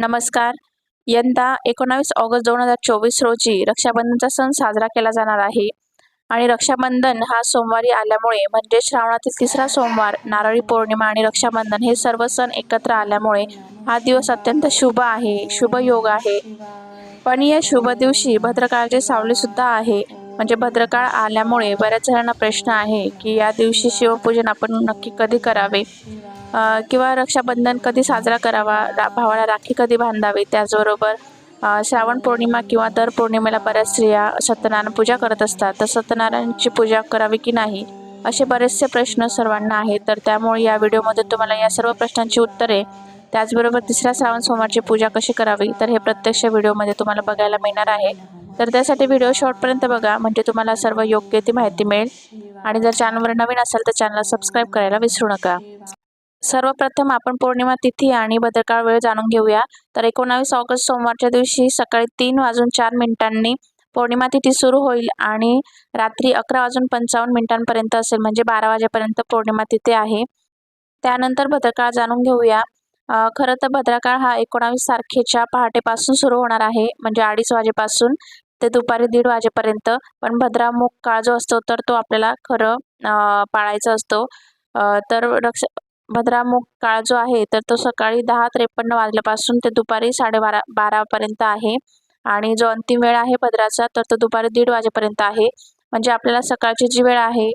नमस्कार. यंदा एकोणावीस ऑगस्ट दोन हजार चोवीस रोजी रक्षाबंधनचा सण साजरा केला जाणार आहे. आणि रक्षाबंधन हा सोमवारी आल्यामुळे म्हणजे श्रावणातील तिसरा सोमवार नारळी पौर्णिमा आणि रक्षाबंधन हे सर्व सण एकत्र आल्यामुळे हा दिवस अत्यंत शुभ आहे शुभ योग आहे. पण या शुभ दिवशी भद्रकाळाचे सावलीसुद्धा आहे. म्हणजे भद्रकाळ आल्यामुळे बऱ्याच जणांना प्रश्न आहे की या दिवशी शिवपूजन आपण नक्की कधी करावे? किंवा रक्षाबंधन कधी साजरा करावा रा भावाला राखी कधी बांधावी त्याचबरोबर श्रावण पौर्णिमा किंवा दर पौर्णिमेला बऱ्याच स्त्रिया सत्यनारायण पूजा करत असतात. तर सत्यनारायणची पूजा करावी की नाही? असे बरेचसे प्रश्न सर्वांना आहेत. तर त्यामुळे या व्हिडिओमध्ये तुम्हाला या सर्व प्रश्नांची उत्तरे त्याचबरोबर तिसऱ्या श्रावण सोमवारची पूजा कशी करावी तर हे प्रत्यक्ष व्हिडिओमध्ये तुम्हाला बघायला मिळणार आहे. तर त्यासाठी व्हिडिओ शॉर्टपर्यंत बघा म्हणजे तुम्हाला सर्व योग्य ती माहिती मिळेल. आणि जर चॅनलवर नवीन असाल तर चॅनलला सबस्क्राईब करायला विसरू नका. सर्वप्रथम आपण पौर्णिमा तिथी आणि भद्रकाळ वेळ जाणून घेऊया. तर एकोणावीस ऑगस्ट सोमवारच्या दिवशी सकाळी तीन वाजून चार मिनिटांनी पौर्णिमा तिथी सुरू होईल आणि रात्री अकरा वाजून पंचावन्न मिनिटांपर्यंत असेल म्हणजे बारा वाजेपर्यंत पौर्णिमा तिथी आहे. त्यानंतर भद्रकाळ जाणून घेऊया. खरं तर भद्रकाळ हा एकोणावीस तारखेच्या पहाटेपासून सुरू होणार आहे म्हणजे अडीच वाजेपासून ते दुपारी दीड वाजेपर्यंत. पण भद्रामुख काळ जो असतो तर तो आपल्याला खरं पाळायचा असतो. तर रक्ष भद्रामुख काळ जो आहे तर तो सकाळी दहा त्रेपन्न वाजल्यापासून ते दुपारी साडेबारा बारापर्यंत आहे. आणि जो अंतिम वेळ आहे भद्राचा तर तो दुपारी दीड वाजेपर्यंत आहे. म्हणजे आपल्याला सकाळची जी वेळ आहे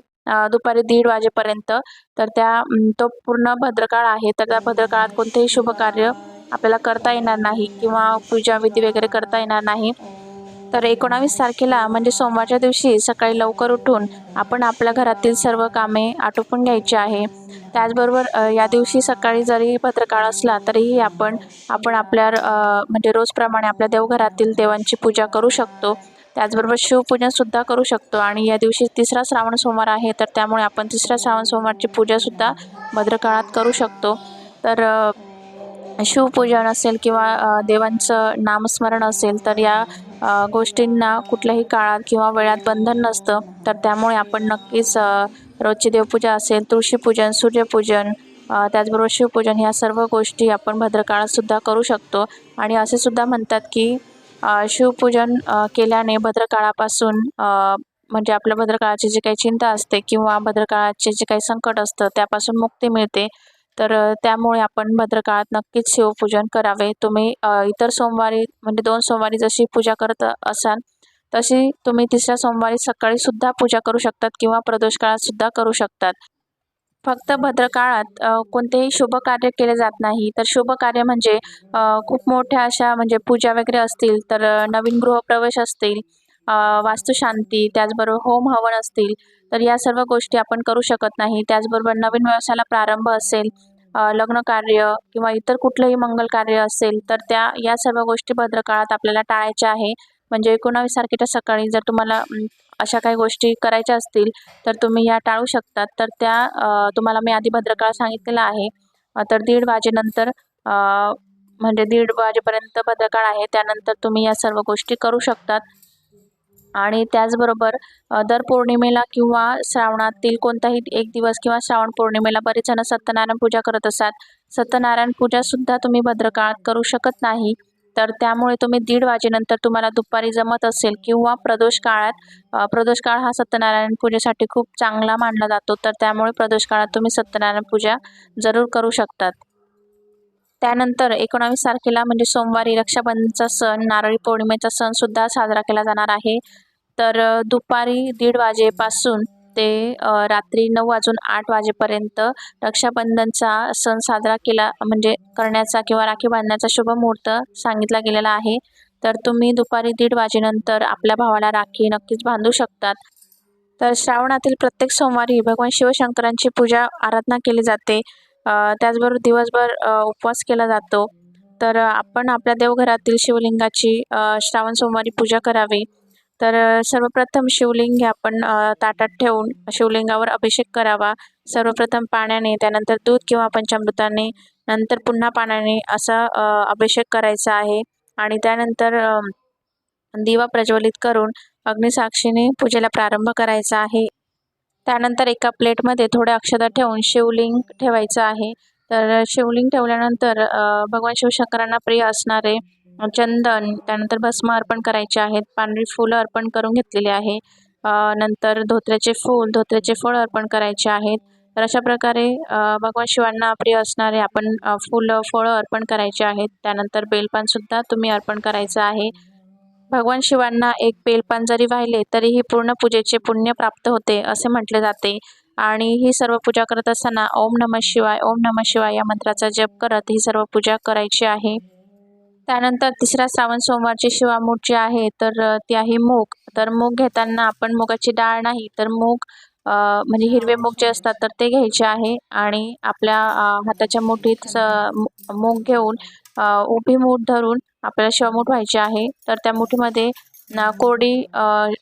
दुपारी दीड वाजेपर्यंत तर त्या तो पूर्ण भद्रकाळ आहे. तर त्या भद्रकाळात कोणतेही शुभ कार्य आपल्याला करता येणार नाही किंवा पूजा विधी वगैरे करता येणार नाही. तर एकोणावीस तारखेला म्हणजे सोमवारच्या दिवशी सकाळी लवकर उठून आपण आपल्या घरातील सर्व कामे आटोपून घ्यायची आहे. त्याचबरोबर या दिवशी सकाळी जरी भद्रकाळ असला तरीही आपण आपण आपल्या म्हणजे रोजप्रमाणे आपल्या देवघरातील देवांची पूजा करू शकतो. त्याचबरोबर शिवपूजनसुद्धा करू शकतो. आणि या दिवशी तिसरा श्रावण सोमवार आहे तर त्यामुळे आपण तिसऱ्या श्रावण सोमवारची पूजासुद्धा भद्रकाळात करू शकतो. तर शिवपूजन असेल किंवा देवांचं नामस्मरण असेल तर या गोष्टींना कुठल्याही काळात किंवा वेळात बंधन नसतं. तर त्यामुळे आपण नक्कीच रोजची देवपूजा असेल तुळशीपूजन सूर्यपूजन त्याचबरोबर शिवपूजन ह्या सर्व गोष्टी आपण भद्रकाळातसुद्धा करू शकतो. आणि असे सुद्धा म्हणतात की शिवपूजन केल्याने भद्रकाळापासून म्हणजे आपल्या भद्रकाळाची जी काही चिंता असते किंवा भद्रकाळाचे जे काही संकट असतं त्यापासून मुक्ती मिळते. तर त्यामुळे आपण भद्रकाळात नक्कीच शिवपूजन करावे. तुम्ही इतर सोमवारी म्हणजे दोन सोमवारी जशी पूजा करत असाल तशी तुम्ही तिसऱ्या सोमवारी सकाळीसुद्धा पूजा करू शकतात किंवा प्रदोष काळातसुद्धा करू शकतात. फक्त भद्रकाळात कोणतेही शुभ कार्य केले जात नाही. तर शुभ कार्य म्हणजे खूप मोठ्या अशा म्हणजे पूजा वगैरे असतील तर नवीन गृहप्रवेश असतील वास्तुशांती त्याचबरोबर होम हवन असतील तर या सर्व गोष्टी आपण करू शकत नाही. त्याचबरोबर नवीन व्यवसायाला प्रारंभ असेल लग्न कार्य किंवा इतर कुठलंही मंगल कार्य असेल तर त्या या सर्व गोष्टी भद्रकाळात आपल्याला टाळायच्या आहे. म्हणजे एकोणावीस तारखेच्या सकाळी जर तुम्हाला अशा काही गोष्टी करायच्या असतील तर तुम्ही या टाळू शकतात. तर त्या तुम्हाला मी आधी भद्रकाळ सांगितलेला आहे. तर दीड वाजेनंतर म्हणजे दीड वाजेपर्यंत भद्रकाळ आहे. त्यानंतर तुम्ही या सर्व गोष्टी करू शकतात. आणि त्याचबरोबर दर पौर्णिमेला किंवा श्रावणातील कोणताही एक दिवस किंवा श्रावण पौर्णिमेला बरेच जण सत्यनारायण पूजा करत असतात. सत्यनारायण पूजासुद्धा तुम्ही भद्रकाळात करू शकत नाही. तर त्यामुळे तुम्ही दीड वाजेनंतर तुम्हाला दुपारी जमत असेल किंवा प्रदोष काळात प्रदोष काळ हा सत्यनारायण पूजेसाठी खूप चांगला मानला जातो. तर त्यामुळे प्रदोष काळात तुम्ही सत्यनारायण पूजा जरूर करू शकतात. त्यानंतर एकोणावीस तारखेला म्हणजे सोमवारी रक्षाबंधनचा सण नारळी पौर्णिमेचा सणसुद्धा साजरा केला जाणार आहे. तर दुपारी दीड वाजेपासून ते रात्री नऊ वाजून आठ वाजेपर्यंत रक्षाबंधनचा सण साजरा केला म्हणजे करण्याचा किंवा राखी बांधण्याचा शुभ मुहूर्त सांगितला गेलेला आहे. तर तुम्ही दुपारी दीड वाजेनंतर आपल्या भावाला राखी नक्कीच बांधू शकतात. तर श्रावणातील प्रत्येक सोमवारी भगवान शिवशंकरांची पूजा आराधना केली जाते. त्याचबरोबर दिवसभर उपवास केला जातो. तर आपण आपल्या देवघरातील शिवलिंगाची श्रावण सोमवारी पूजा करावी. तर सर्वप्रथम शिवलिंग हे आपण ताटात ठेवून शिवलिंगावर अभिषेक करावा. सर्वप्रथम पाण्याने त्यानंतर दूध किंवा पंचामृताने नंतर पुन्हा पाण्याने असा अभिषेक करायचा आहे. आणि त्यानंतर दिवा प्रज्वलित करून अग्निसाक्षीने पूजेला प्रारंभ करायचा आहे. त्यानंतर एका प्लेटमध्ये थोड्या अक्षता ठेवून शिवलिंग ठेवायचं आहे. तर शिवलिंग ठेवल्यानंतर भगवान शिवशंकरांना प्रिय असणारे चंदन त्यानंतर भस्म अर्पण करायचे आहेत पांढरी फुलं अर्पण करून घेतलेली आहे. नंतर धोत्र्याचे फूल धोत्र्याचे फळ अर्पण करायचे आहेत. तर अशा प्रकारे भगवान शिवांना प्रिय असणारे आपण फुलं फळं अर्पण करायचे आहेत. त्यानंतर बेलपानसुद्धा तुम्ही अर्पण करायचं आहे. भगवान शिवांना एक बेलपान जरी वाहिले तरीही पूर्ण पूजेचे पुण्य प्राप्त होते असे म्हटले जाते. आणि ही सर्व पूजा करत असताना ओम नम शिवाय ओम नम शिवाय या मंत्राचा जप करत ही सर्व पूजा करायची आहे. त्यानंतर तिसरा श्रावण सोमवारची शिवामूठ जी आहे तर ती आहे मूग. तर मूग घेताना आपण मुगाची डाळ नाही तर मूग म्हणजे हिरवे मूग जे असतात तर ते घ्यायचे आहे. आणि आपल्या हाताच्या मुठीत मूग घेऊन उभी मूठ धरून आपल्याला शिवामूठ व्हायची आहे. तर त्या मुठीमध्ये कोरडी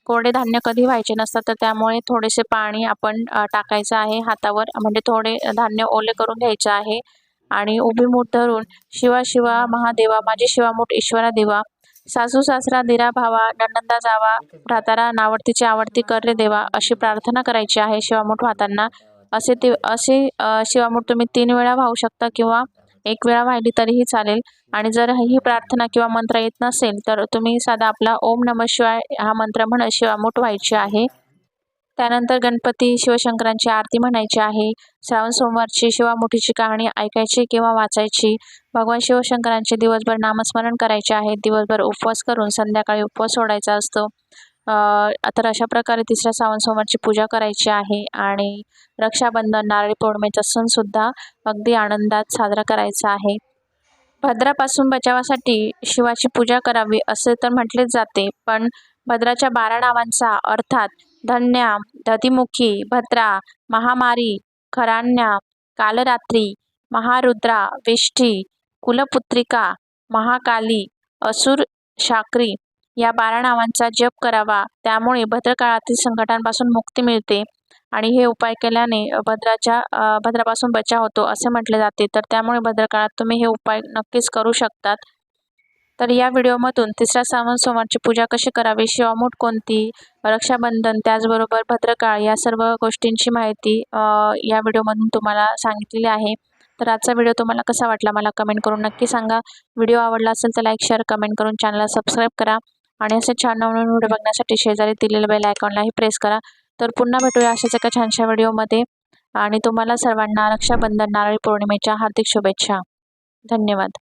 कोरडे धान्य कधी व्हायचे नसतात तर त्यामुळे थोडेसे पाणी आपण टाकायचं आहे हातावर. म्हणजे थोडे धान्य ओले करून घ्यायचे आहे. आणि उभी मूठ धरून शिवा शिवा महादेवा माझी शिवामूठ ईश्वरा देवा. सासू सासरा दिरा भावा नंदा जावा. भ्रातारा नावडतीची आवडती कर रे देवा. अशी प्रार्थना करायची आहे शिवामूठ वाहताना असे ते असे शिवामूठ तुम्ही तीन वेळा वाहू शकता किंवा एक वेळा वाहिली तरीही चालेल. आणि जर ही प्रार्थना किंवा मंत्र येत नसेल तर तुम्ही साधा आपला ओम नम शिवाय हा मंत्र म्हणत शिवामूठ व्हायची आहे. त्यानंतर गणपती शिवशंकरांची आरती म्हणायची आहे. श्रावण सोमवारची शिवामुठीची कहाणी ऐकायची किंवा वाचायची. भगवान शिवशंकरांचे दिवसभर नामस्मरण करायचे आहे. दिवसभर उपवास करून संध्याकाळी उपवास सोडायचा असतो. तर अशा प्रकारे तिसऱ्या श्रावण सोमवारची पूजा करायची आहे आणि रक्षाबंधन नारळी पौर्णिमेचा सणसुद्धा अगदी आनंदात साजरा करायचा आहे. भद्रापासून बचावासाठी शिवाची पूजा करावी असे तर म्हटलेच जाते पण भद्राच्या बारा नावांचा अर्थात धन्या दधिमुखी भद्रा महामारी खराण्या कालरात्री महारुद्रा विष्ठी कुलपुत्रिका महाकाली असुर शाकरी या बारा नावांचा जप करावा. त्यामुळे भद्रकाळातील संकटांपासून मुक्ती मिळते आणि हे उपाय केल्याने भद्राच्या भद्रापासून बचाव होतो असे म्हटले जाते. तर त्यामुळे भद्रकाळात तुम्ही हे उपाय नक्कीच करू शकतात. तर या व्हिडिओमधून तिसऱ्या सावंत सोमवारची पूजा कशी करावी शिवामूठ कोणती रक्षाबंधन त्याचबरोबर भद्रकाळ या सर्व गोष्टींची माहिती या व्हिडिओमधून तुम्हाला सांगितलेली आहे. तर आजचा व्हिडिओ तुम्हाला कसा वाटला मला कमेंट करून नक्की सांगा. व्हिडिओ आवडला असेल तर लाईक शेअर कमेंट करून चॅनलला सबस्क्राईब करा आणि असे छान नवनवीन व्हिडिओ बघण्यासाठी शेजारी दिलेल्या बेल आयकॉनलाही प्रेस करा. तर पुन्हा भेटूया अशाच एका छानशा व्हिडिओमध्ये आणि तुम्हाला सर्वांना रक्षाबंधन नारळी पौर्णिमेच्या हार्दिक शुभेच्छा. धन्यवाद.